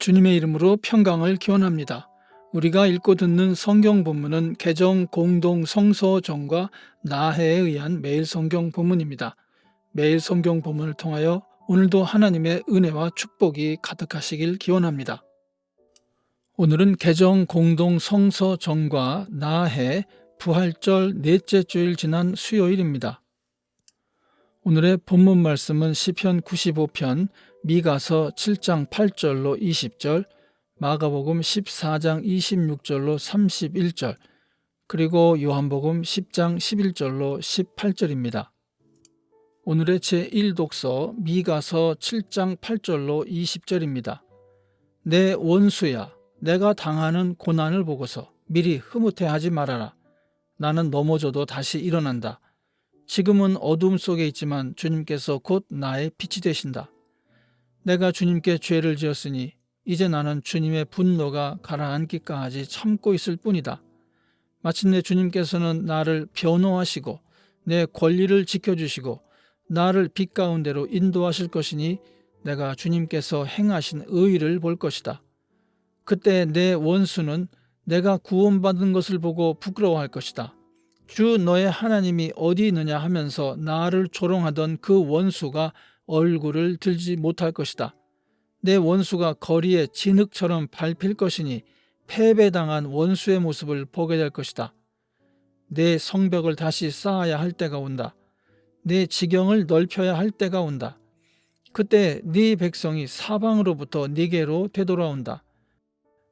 주님의 이름으로 평강을 기원합니다. 우리가 읽고 듣는 성경 본문은 개정 공동 성서정과 나해에 의한 매일 성경 본문입니다. 매일 성경 본문을 통하여 오늘도 하나님의 은혜와 축복이 가득하시길 기원합니다. 오늘은 개정 공동 성서정과 나해 부활절 넷째 주일 지난 수요일입니다. 오늘의 본문 말씀은 시편 95편 미가서 7장 8절로 20절, 마가복음 14장 26절로 31절, 그리고 요한복음 10장 11절로 18절입니다. 오늘의 제1독서 미가서 7장 8절로 20절입니다. 내 원수야, 내가 당하는 고난을 보고서 미리 흐뭇해하지 말아라. 나는 넘어져도 다시 일어난다. 지금은 어둠 속에 있지만 주님께서 곧 나의 빛이 되신다. 내가 주님께 죄를 지었으니 이제 나는 주님의 분노가 가라앉기까지 참고 있을 뿐이다. 마침내 주님께서는 나를 변호하시고 내 권리를 지켜주시고 나를 빛 가운데로 인도하실 것이니 내가 주님께서 행하신 의를 볼 것이다. 그때 내 원수는 내가 구원받은 것을 보고 부끄러워할 것이다. 주 너의 하나님이 어디 있느냐 하면서 나를 조롱하던 그 원수가 얼굴을 들지 못할 것이다. 내 원수가 거리에 진흙처럼 밟힐 것이니 패배당한 원수의 모습을 보게 될 것이다. 내 성벽을 다시 쌓아야 할 때가 온다. 내 지경을 넓혀야 할 때가 온다. 그때 네 백성이 사방으로부터 네게로 되돌아온다.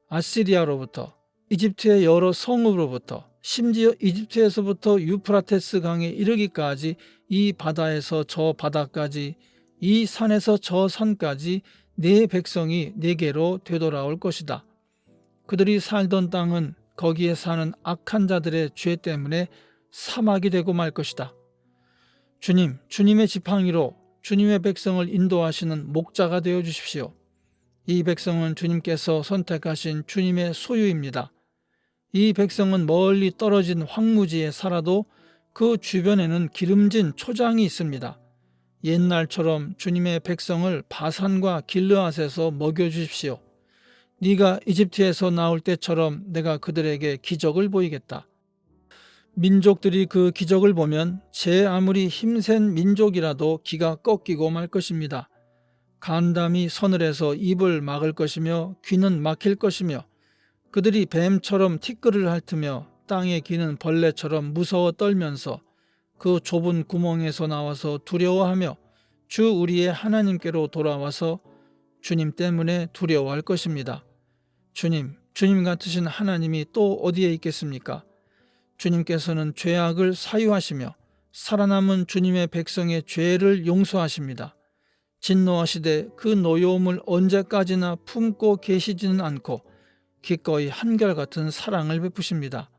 아시리아로부터 이집트의 여러 성읍으로부터 심지어 이집트에서부터 유프라테스 강에 이르기까지 이 바다에서 저 바다까지 이 산에서 저 산까지 네 백성이 네게로 되돌아올 것이다. 그들이 살던 땅은 거기에 사는 악한 자들의 죄 때문에 사막이 되고 말 것이다. 주님, 주님의 지팡이로 주님의 백성을 인도하시는 목자가 되어 주십시오. 이 백성은 주님께서 선택하신 주님의 소유입니다. 이 백성은 멀리 떨어진 황무지에 살아도 그 주변에는 기름진 초장이 있습니다. 옛날처럼 주님의 백성을 바산과 길르앗에서 먹여 주십시오. 네가 이집트에서 나올 때처럼 내가 그들에게 기적을 보이겠다. 민족들이 그 기적을 보면 제 아무리 힘센 민족이라도 기가 꺾이고 말 것입니다. 간담이 서늘해서 입을 막을 것이며 귀는 막힐 것이며 그들이 뱀처럼 티끌을 핥으며 땅에 기는 벌레처럼 무서워 떨면서 그 좁은 구멍에서 나와서 두려워하며 주 우리의 하나님께로 돌아와서 주님 때문에 두려워할 것입니다. 주님, 주님 같으신 하나님이 또 어디에 있겠습니까? 주님께서는 죄악을 사유하시며 살아남은 주님의 백성의 죄를 용서하십니다. 진노하시되 그 노여움을 언제까지나 품고 계시지는 않고 기꺼이 한결같은 사랑을 베푸십니다.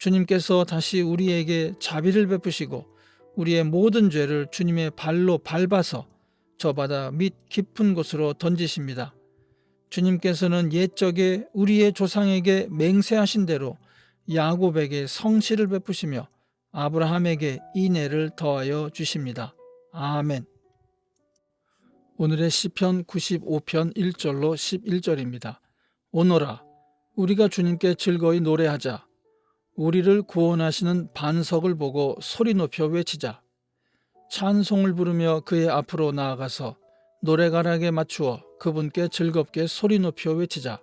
주님께서 다시 우리에게 자비를 베푸시고 우리의 모든 죄를 주님의 발로 밟아서 저 바다 밑 깊은 곳으로 던지십니다. 주님께서는 옛적에 우리의 조상에게 맹세하신 대로 야곱에게 성실을 베푸시며 아브라함에게 인애를 더하여 주십니다. 아멘. 오늘의 시편 95편 1절로 11절입니다. 오너라 우리가 주님께 즐거이 노래하자 우리를 구원하시는 반석을 보고 소리 높여 외치자. 찬송을 부르며 그의 앞으로 나아가서 노래가락에 맞추어 그분께 즐겁게 소리 높여 외치자.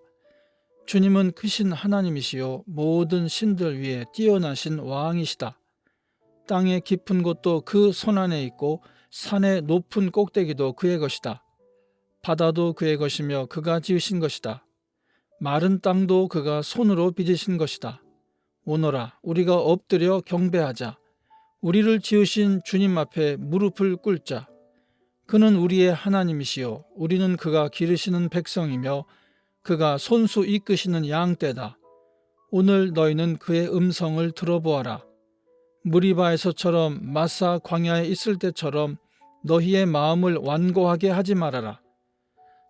주님은 크신 하나님이시요 모든 신들 위에 뛰어나신 왕이시다. 땅의 깊은 곳도 그 손안에 있고 산의 높은 꼭대기도 그의 것이다. 바다도 그의 것이며 그가 지으신 것이다. 마른 땅도 그가 손으로 빚으신 것이다. 오너라 우리가 엎드려 경배하자. 우리를 지으신 주님 앞에 무릎을 꿇자. 그는 우리의 하나님이시요 우리는 그가 기르시는 백성이며 그가 손수 이끄시는 양떼다. 오늘 너희는 그의 음성을 들어보아라. 무리바에서처럼 마사 광야에 있을 때처럼 너희의 마음을 완고하게 하지 말아라.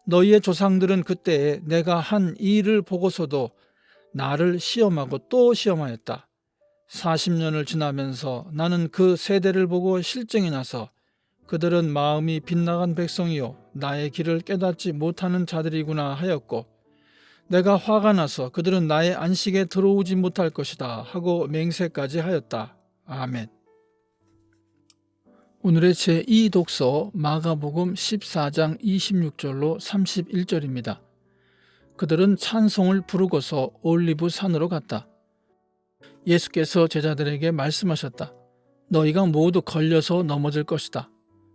너희의 조상들은 그때에 내가 한 일을 보고서도 나를 시험하고 또 시험하였다. 40년을 지나면서 나는 그 세대를 보고 실증이 나서 그들은 마음이 빗나간 백성이요 나의 길을 깨닫지 못하는 자들이구나 하였고 내가 화가 나서 그들은 나의 안식에 들어오지 못할 것이다 하고 맹세까지 하였다. 아멘. 오늘의 제2 독서 마가복음 14장 26절로 31절입니다. 그들은 찬송을 부르고서 올리브 산으로 갔다. 예수께서 제자들에게 말씀하셨다. 너희가 모두 걸려서 넘어질 것이다.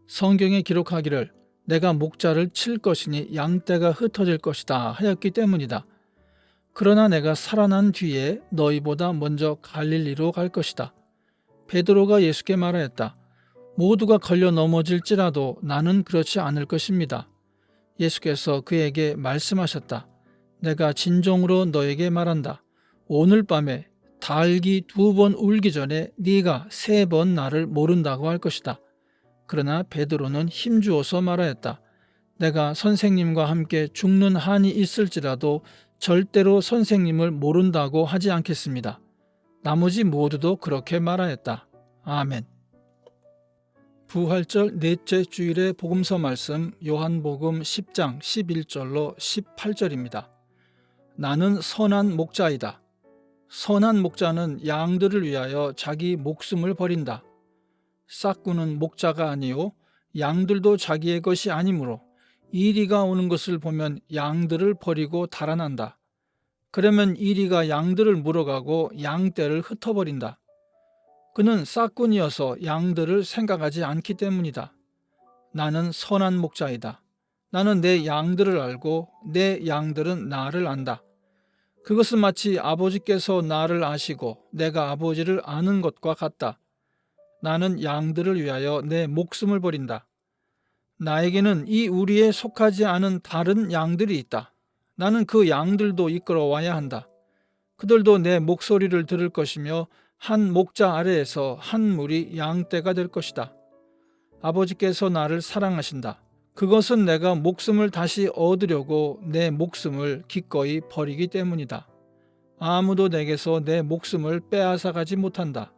성경에 기록하기를 내가 목자를 칠 것이니 양떼가 흩어질 것이다 하였기 때문이다. 그러나 내가 살아난 뒤에 너희보다 먼저 갈릴리로 갈 것이다. 베드로가 예수께 말하였다. 모두가 걸려 넘어질지라도 나는 그렇지 않을 것입니다. 예수께서 그에게 말씀하셨다. 내가 진정으로 너에게 말한다. 오늘 밤에 닭이 두번 울기 전에 네가 세 번 나를 모른다고 할 것이다. 그러나 베드로는 힘주어서 말하였다. 내가 선생님과 함께 죽는 한이 있을지라도 절대로 선생님을 모른다고 하지 않겠습니다. 나머지 모두도 그렇게 말하였다. 아멘. 부활절 넷째 주일의 복음서 말씀 요한복음 10장 11절로 18절입니다. 나는 선한 목자이다. 선한 목자는 양들을 위하여 자기 목숨을 버린다. 싹구는 목자가 아니요 양들도 자기의 것이 아니므로 이리가 오는 것을 보면 양들을 버리고 달아난다. 그러면 이리가 양들을 물어가고 양떼를 흩어버린다. 그는 싹꾼이어서 양들을 생각하지 않기 때문이다. 나는 선한 목자이다. 나는 내 양들을 알고 내 양들은 나를 안다. 그것은 마치 아버지께서 나를 아시고 내가 아버지를 아는 것과 같다. 나는 양들을 위하여 내 목숨을 버린다. 나에게는 이 우리에 속하지 않은 다른 양들이 있다. 나는 그 양들도 이끌어와야 한다. 그들도 내 목소리를 들을 것이며 한 목자 아래에서 한 무리 양떼가 될 것이다. 아버지께서 나를 사랑하신다. 그것은 내가 목숨을 다시 얻으려고 내 목숨을 기꺼이 버리기 때문이다. 아무도 내게서 내 목숨을 빼앗아 가지 못한다.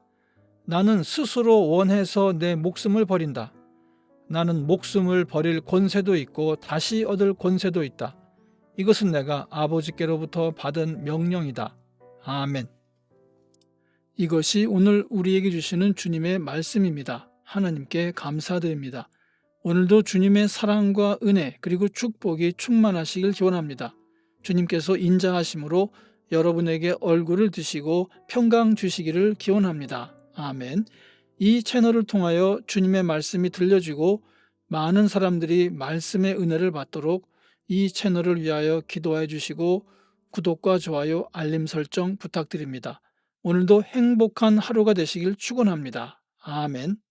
나는 스스로 원해서 내 목숨을 버린다. 나는 목숨을 버릴 권세도 있고 다시 얻을 권세도 있다. 이것은 내가 아버지께로부터 받은 명령이다. 아멘. 이것이 오늘 우리에게 주시는 주님의 말씀입니다. 하나님께 감사드립니다. 오늘도 주님의 사랑과 은혜 그리고 축복이 충만하시길 기원합니다. 주님께서 인자하심으로 여러분에게 얼굴을 드시고 평강 주시기를 기원합니다. 아멘. 이 채널을 통하여 주님의 말씀이 들려지고 많은 사람들이 말씀의 은혜를 받도록 이 채널을 위하여 기도해 주시고 구독과 좋아요, 알림 설정 부탁드립니다. 오늘도 행복한 하루가 되시길 축원합니다. 아멘.